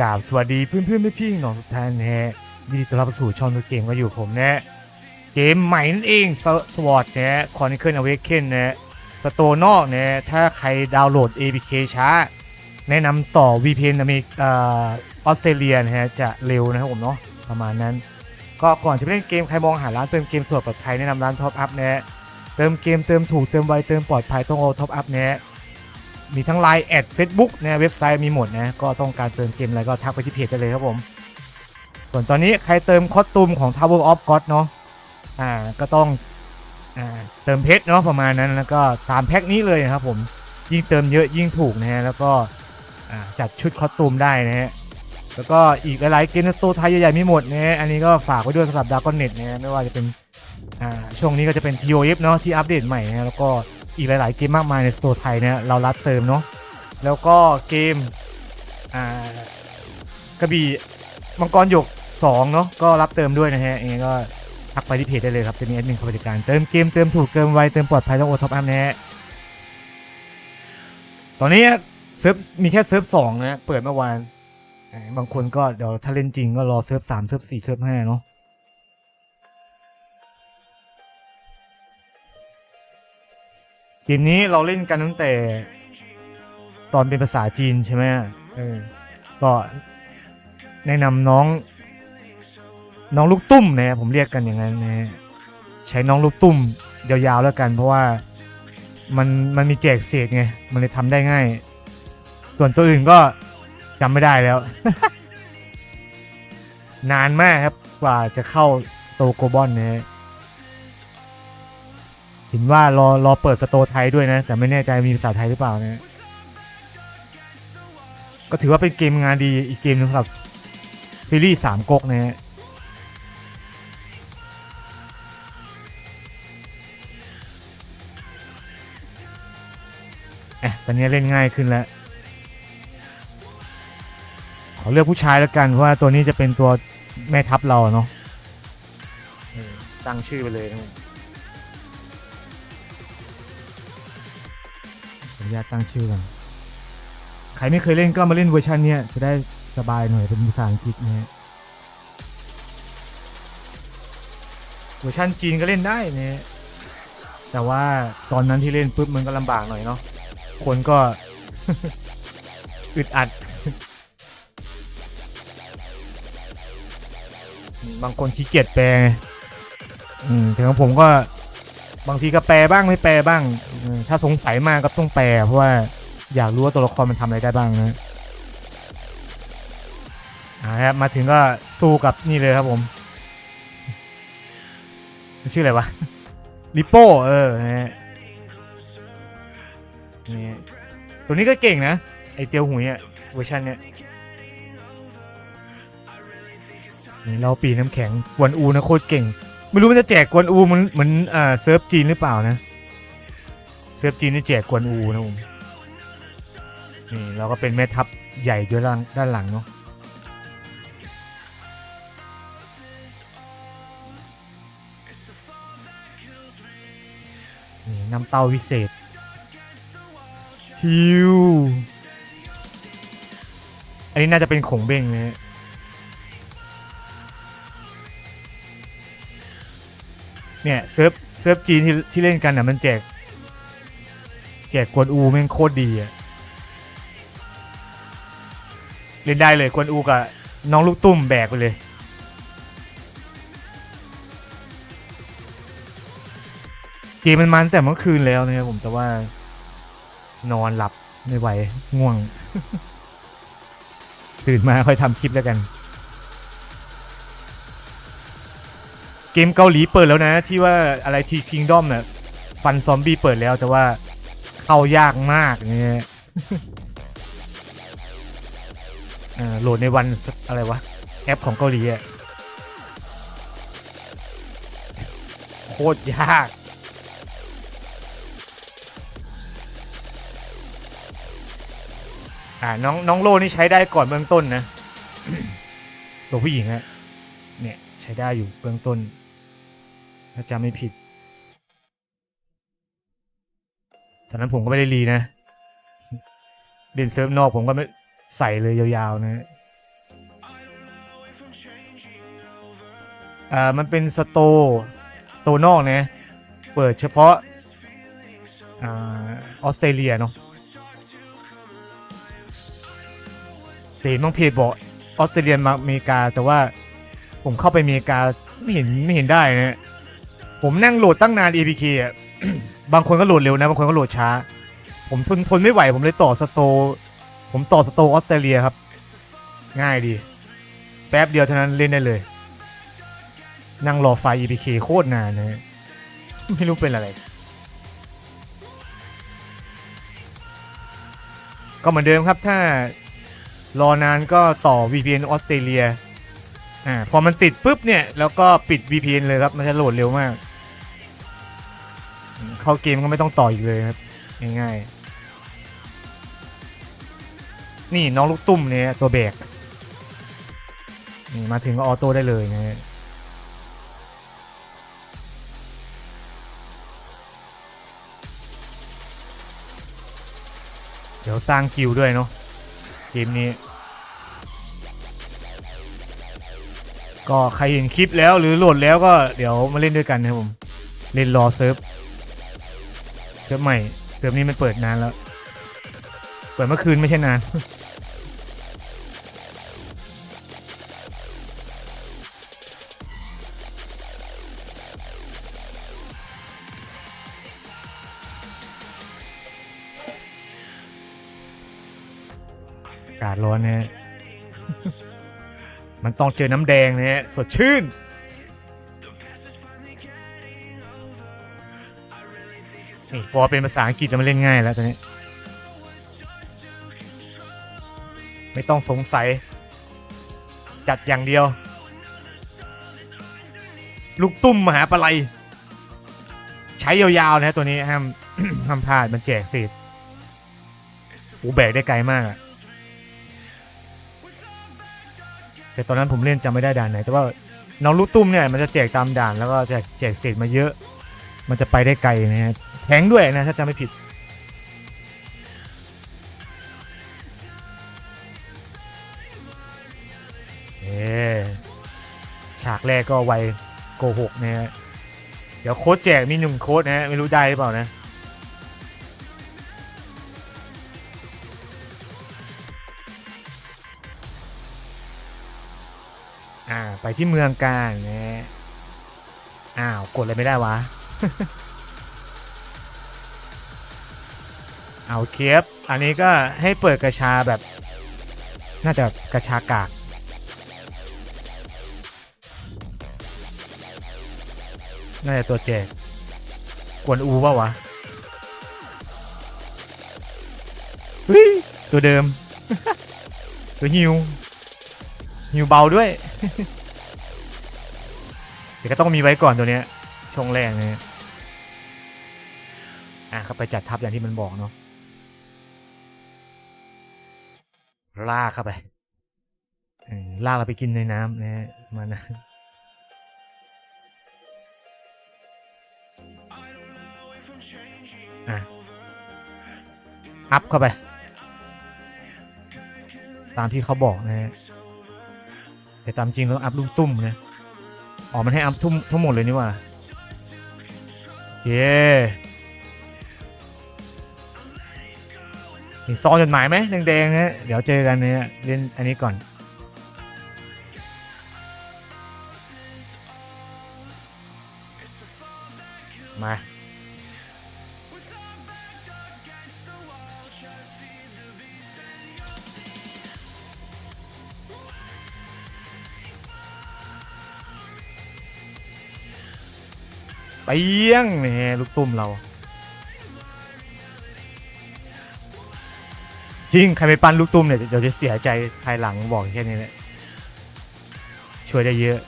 กราบสวัสดีเพื่อนเพื่อนๆพี่น้องทุกท่านนะฮะยินดีต้อนรับสู่ช่องตัวเกมก็อยู่ผมนะ เกมใหม่นั่นเองสวอตนะคอนเคิลอเวกเคนนะสโตนอกนะถ้าใครดาวน์โหลด APK ช้า แนะนำต่อ VPN อเมริกาออสเตรเลียนะฮะจะเร็วนะครับผมเนาะประมาณนั้น ก็ก่อนจะไปเล่นเกมใครมองหาร้านเติมเกมสะดวปลอดภัยแนะนำร้านท็อปอัพนะเติมเกมเติมถูกเติมไวเติมปลอดภัยต้องเอาท็อปอัพนะ มีทั้ง Line แอด Facebook นะเว็บไซต์มีหมดนะก็ต้องการเติมเกมอะไรก็ทักไปที่เพจได้เลยครับผม ส่วนตอนนี้ใครเติมคอสตูมของ Tower of God เนาะอ่าก็ต้องอ่าเติมเพชรเนาะประมาณนั้นแล้วก็ตามแพ็คนี้เลยนะครับผมยิ่งเติมเยอะยิ่งถูกนะฮะแล้วก็อ่าจัดชุดคอสตูมได้นะฮะแล้วก็อีกหลายๆเกมในตร์ไทยใหญ่ๆมีหมดนะฮะอันนี้ก็ฝากไว้ด้วยสำหรับดาร์กเน็ตนะฮะไม่ว่าจะเป็นอ่าช่วงนี้ก็จะเป็น TOF เนาะที่อัปเดตใหม่นะฮะแล้วก็ อีกหลาย ๆ เกมมากมายในสโตร์ไทยเนะฮะเรารับเติมเนาะแล้วก็เกมอ่ากระบี่มังกรหยก2เนาะก็รับเติมด้วยนะฮะยังก็ทักไปที่เพจได้เลยครับจะมีแอดมินคอยบริการเติมเกมเติมถูกเติมไวเติมปลอดภัยต้องโอท็อปอัพนะฮะตอนนี้เซิร์ฟมีแค่เซิร์ฟสองนะเปิดเมื่อวานบางคนก็เดี๋ยวถ้าเล่นจริงก็รอเซิร์ฟสามเซิร์ฟสี่เซิร์ฟห้าเนาะ เกมนี้เราเล่นกันตั้งแต่ ตอนเป็นภาษาจีนใช่ไหมเออก็แนะนำน้อง น้องลูกตุ้มนะผมเรียกกันอย่างนั้นนะฮะใช้น้องลูกตุ้มยาวๆแล้วกัน เพราะว่ามันมันมีแจกเศษไงมันเลยทำได้ง่าย ส่วนตัวอื่นก็จำไม่ได้แล้ว นานมากครับกว่าจะเข้าโตโกบอนนะฮะ เห็นว่ารอรอเปิดสโตร์ไทยด้วยนะ แต่ไม่แน่ใจมีภาษาไทยหรือเปล่านะ ก็ถือว่าเป็นเกมงานดีอีกเกมหนึงสำหรับซีรีส์สามก๊กนะฮะอะตอนนี้เล่นง่ายขึ้นแล้ว ขอเลือกผู้ชายแล้วกันเพราะว่าตัวนี้จะเป็นตัวแม่ทัพเราเนาะตั้งชื่อไปเลยนะ อนุญาตตั้งชื่อกันใครไม่เคยเล่นก็มาเล่นเวอร์ชันเนี้ยจะได้สบายหน่อยเป็นภาษาอังกฤษนะฮะเวอร์ชันจีนก็เล่นได้นะฮะแต่ว่าตอนนั้นที่เล่นปุ๊บมันก็ลำบากหน่อยเนาะคนก็อึดอัด บางคนขี้เกียจแปลไงอืมถึงของผมก็ บางทีก็แปลบ้างไม่แปลบ้าง ถ้าสงสัยมากก็ต้องแปล เพราะว่าอยากรู้ว่าตัวละครมันทำอะไรได้บ้างนะครับมาถึงก็สู้กับนี่เลยครับผมมันชื่ออะไรวะลิโป้เออนี่ตัวนี้ก็เก่งนะ ไอเตียวหุยอะเวอร์ชันเนี้ยนี่เราปีน้ำแข็งกวนอูนะโคตรเก่ง ไม่รู้มันจะแจกกวนอูเหมันเหมือนอ่าเซิร์ฟจีนหรือเปล่านะ เซิร์ฟจีนนี่แจกกวนอูนะผมนี่เราก็เป็นแม่ทัพใหญ่ด้วยด้านด้านหลังเนาะนี่น้ำเต้าวิเศษฮิวอันนี้น่าจะเป็นขงเบ้งนะฮ เนี่ยเซิร์ฟเซิร์ฟจีนที่ที่เล่นกันอะมันแจก แจกกวนอูแม่งโคตรดีอะเล่นได้เลยกวนอูกับน้องลูกตุ้มแบกไปเลย เกมมันมันแต่เมื่อคืนแล้วนะครับผมแต่ว่านอนหลับไม่ไหวง่วง ตื่นมาค่อยทำคลิปแล้วกัน เกมเกาหลีเปิดแล้วนะ ที่ว่าอะไรทีคิงดอมน่ะฟันซอมบี้เปิดแล้วแต่ว่าเข้ายากมากเนี่ยโหลดในวันอะไรวะ แอปของเกาหลีอะโคตรยากอ่าน้องน้องโลนี่ใช้ได้ก่อนเบื้องต้นนะ ตัวผู้หญิงอะเนี่ยใช้ได้อยู่เบื้องต้น ถ้าจำไม่ผิดตอนนั้นผมก็ไม่ได้รีนะ เรียนเซิร์ฟนอกผมก็ไม่ใส่เลยยาวๆนะอ่ามันเป็นสโตโตนอกเนี่ยเปิดเฉพาะออสเตรเลียเนาะเต่ต้องเพจบอกออสเตรเลียมาอเมริกา แต่ว่าผมเข้าไปอเมริกาไม่เห็นไม่เห็นได้นะ ผมนั่งโหลดตั้งนาน APK อะ บางคนก็โหลดเร็วนะ บางคนก็โหลดช้า ผมทนทนไม่ไหว ผมเลยต่อสโต ผมต่อสโตออสเตรเลียครับ ง่ายดี แป๊บเดียวเท่านั้นเล่นได้เลย นั่งรอไฟ EPK โคตรนานนะ ไม่รู้เป็นอะไร ก็เหมือนเดิมครับถ้ารอนานก็ต่อ VPN ออสเตรเลียอ่าพอมันติดปุ๊บเนี่ย แล้วก็ปิด VPN เลยครับ มันจะโหลดเร็วมาก เข้าเกมก็ไม่ต้องต่ออีกเลยครับง่ายๆนี่น้องลูกตุ้มเนี่ยตัวแบกนี่มาถึงก็ออโต้ได้เลยนะฮะเดี๋ยวสร้างคิวด้วยเนาะเกมนี้ ก็ใครเห็นคลิปแล้วหรือโหลดแล้วก็เดี๋ยวมาเล่นด้วยกันนะผม เล่นรอเซิร์ฟ เซิร์ฟใหม่เซิร์ฟนี้มันเปิดนานแล้ว เปิดเมื่อคืนไม่ใช่นาน อากาศร้อนนะฮะ มันต้องเจอน้ำแดงนะฮะสดชื่น นี่พอเป็นภาษาอังกฤษจะมาเล่นง่ายแล้วตอนนี้ ไม่ต้องสงสัย จัดอย่างเดียว ลูกตุ้มมหาปลัยใช้ยาวๆนะตัวนี้ห้ามห้ามพลาดมันแจกสิทอูแบกได้ไกลมากอะแต่ตอนนั้นผมเล่นจำไม่ได้ด่านไหน แต่ว่าน้องลูกตุ้มเนี่ยมันจะแจกตามด่านแล้วก็จะแจกเศษมาเยอะ มันจะไปได้ไกลนะฮะ แพงด้วยนะ ถ้าจำไม่ผิด เอฉากแรกก็ไวโกหกนะฮะ เดี๋ยวโค้ดแจกมีหนึ่งโค้ดนะฮะ ไม่รู้ได้หรือเปล่านะอ่าไปที่เมืองกลางนะฮะอ้าว กดอะไรไม่ได้วะ เอาเคฟอันนี้ก็ให้เปิดกระชาแบบ น่าจะกระชากากน่าจะตัวแจกกวนอูป่าวะเฮ้ยตัวเดิม ตัวฮิวฮิวเบาด้วยเดี๋ยวก็ต้องมีไว้ก่อนตัวเนี้ยชงแรกเนี่ยอะเขาไปจัดทับอย่างที่มันบอกเนาะ ลากเข้าไปลากเราไปกินในน้ำนะฮะมานะอะอัพเข้าไป ตามที่เขาบอกนะฮะแต่ตามจริงต้องอัพลูกตุ้มนะอ๋อมันให้อัพทุ่มทั้งหมดเลยนี่ว่าโอเค ซองจดหมายไหมแดงๆนะเดี๋ยวเจอกันเนี่ยเล่นอันนี้ก่อน มาไปเยี่ยงนี่ลูกตุ้มเรา จริงใครไปปั้นลูกตุ้มเนี่ยเดี๋ยวจะเสียใจภายหลังบอกแค่นี้แหละช่วยได้เยอะ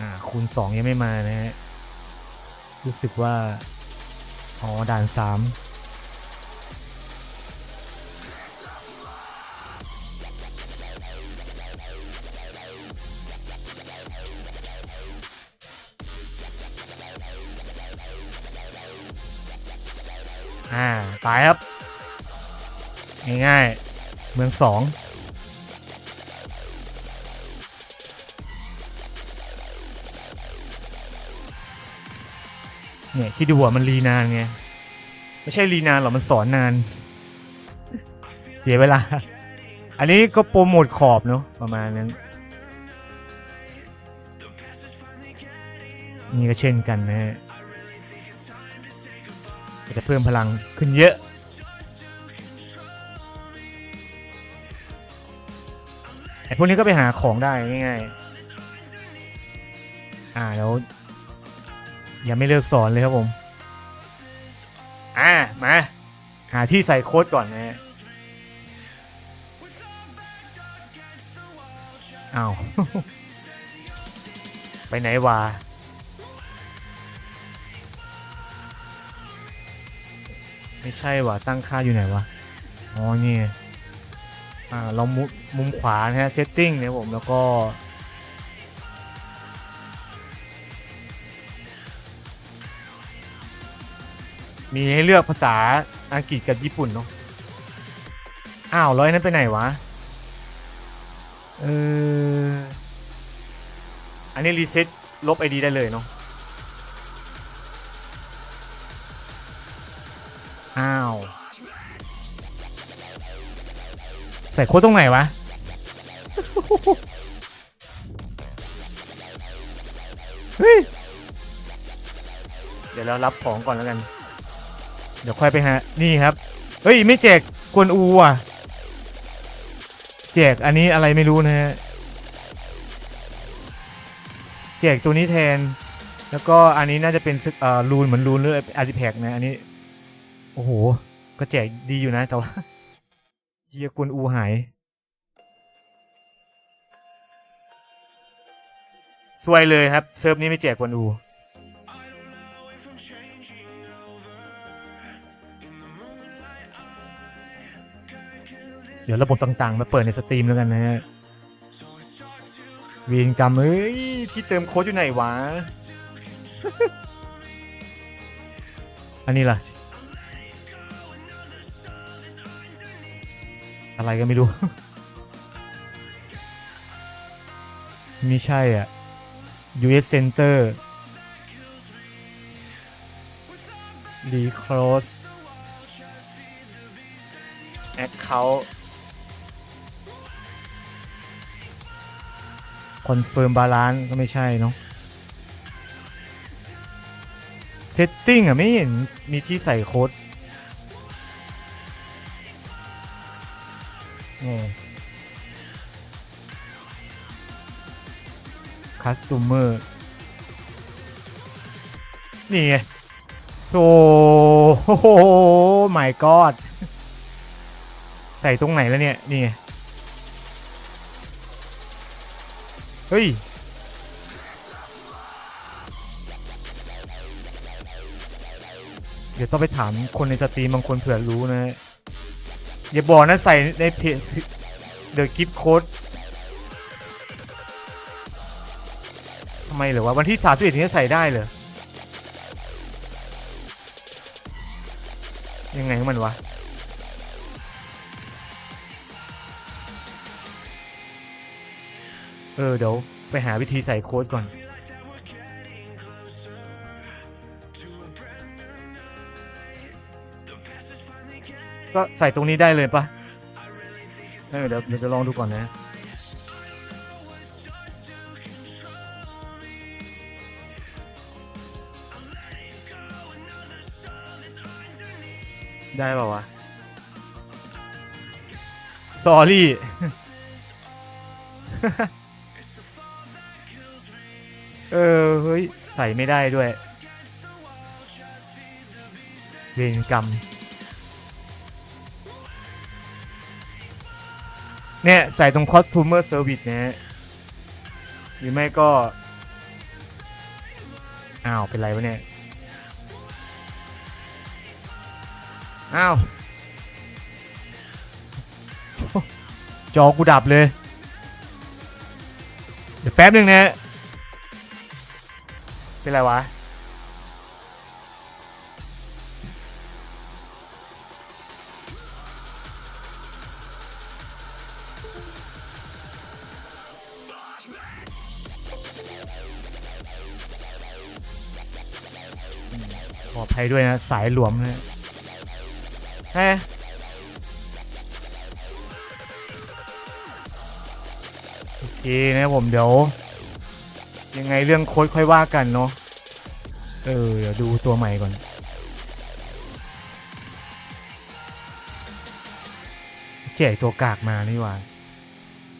อ่าคูณสองยังไม่มานะฮะ รู้สึกว่า อ๋อ ด่านสาม ตายครับ ง่ายๆ เมืองสองเนี่ยคิดดูว่ามันรีนานไง ไม่ใช่รีนานหรอกมันสอนนาน เสียเวลา อันนี้ก็โปรโมทขอบเนาะประมาณนั้น นี่ก็เช่นกันนะฮะ จะเพิ่มพลังขึ้นเยอะ ไอ้พวกนี้ก็ไปหาของได้ง่ายๆ อ่าแล้วยังไม่เลิกสอนเลยครับผม อ่า มา หาที่ใส่โค้ดก่อนนะ อ้าว ไปไหนวะ ไม่ใช่ว่ะตั้งค่าอยู่ไหนวะอ๋อนี่อ่าเรามุมมุมขวานะฮะ setting เนี่ยผมแล้วก็มีให้เลือกภาษาอังกฤษกับญี่ปุ่นเนาะ อ้าวร้อยนั้นไปไหนวะ เออ อันนี้รีเซ็ตลบไอดีได้เลยเนาะ ใส่โค้ดตรงไหนวะ เฮ้ย เดี๋ยวเรารับของก่อนแล้วกัน เดี๋ยวค่อยไปหานี่ครับ เฮ้ย ไม่แจกกวนอูอะ แจกอันนี้อะไรไม่รู้นะฮะ แจกตัวนี้แทน แล้วก็อันนี้น่าจะเป็นซึกเอ่อรูนเหมือนรูนหรืออาร์ติแพกนะ อันนี้ โอ้โห ก็แจกดีอยู่นะแต่ว่า เฮียกวนอูหาย สวยเลยครับ เซิร์ฟนี้ไม่แจกกวนอู เดี๋ยวระบบต่างๆ มาเปิดในสตรีมแล้วกันนะฮะวีนกรรมเอ้ย ที่เติมโค้ดอยู่ไหนวะ อันนี้ล่ะ อะไรก็ไม่รู้ ไม่ใช่อะ US Center Reclose Account Confirm Balance ก็ไม่ใช่เนาะ Setting อะ ไม่เห็นมีที่ใส่โค้ด Customer นี่ไงโธ่โอ้โห my god ใส่ตรงไหนแล้วเนี่ย นี่ไงเฮ้ย เดี๋ยวต้องไปถามคนในสตรีมบางคนเผื่อรู้นะอย่าบอกนะใส่ในเพจ The Gift Code ทำ ไมเหรอวะวันที่สามสิบเอ็ดนี้ใส่ได้เหรอยังไงของมันวะเออเดี๋ยวไปหาวิธีใส่โค้ดก่อน ก็ใส่ตรงนี้ได้เลยปะเออเดี๋ยวเดี๋ยวจะลองดูก่อนนะ ได้เปล่าวะสอรี่ เออ เฮ้ย ใส่ไม่ได้ด้วย เวรกรรม เนี่ย ใส่ตรง Costumer Service นะฮะหรือไม่ก็ อ้าว เป็นไรวะเนี่ย อ้าว จอกูดับเลย เดี๋ยวแป๊บหนึ่งนะ เป็นไรวะ ขออภัยด้วยนะ สายหลวมเนะ ฮะโอเคนะผมเดี๋ยว ยังไงเรื่องโค้ดค่อยว่ากันเนาะเออเดี๋ยวดูตัวใหม่ก่อนแจกตัวกากมานี่ว่า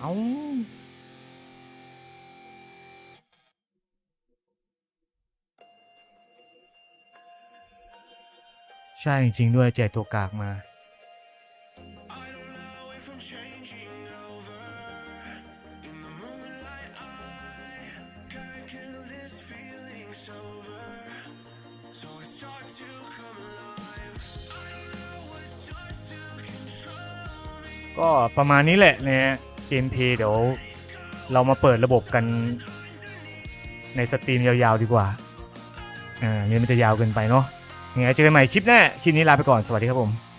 เอา ใช่จริงๆด้วยแจกตัวกากมา ก็ประมาณนี้แหละนะฮะเกมเพย์เดี๋ยว เรามาเปิดระบบกันในสตรีมยาวๆดีกว่า อ่าเนี่ยมันจะยาวเกินไปเนาะ ยังไงเจอกันใหม่คลิปหน้า คลิปนี้ลาไปก่อน สวัสดีครับผม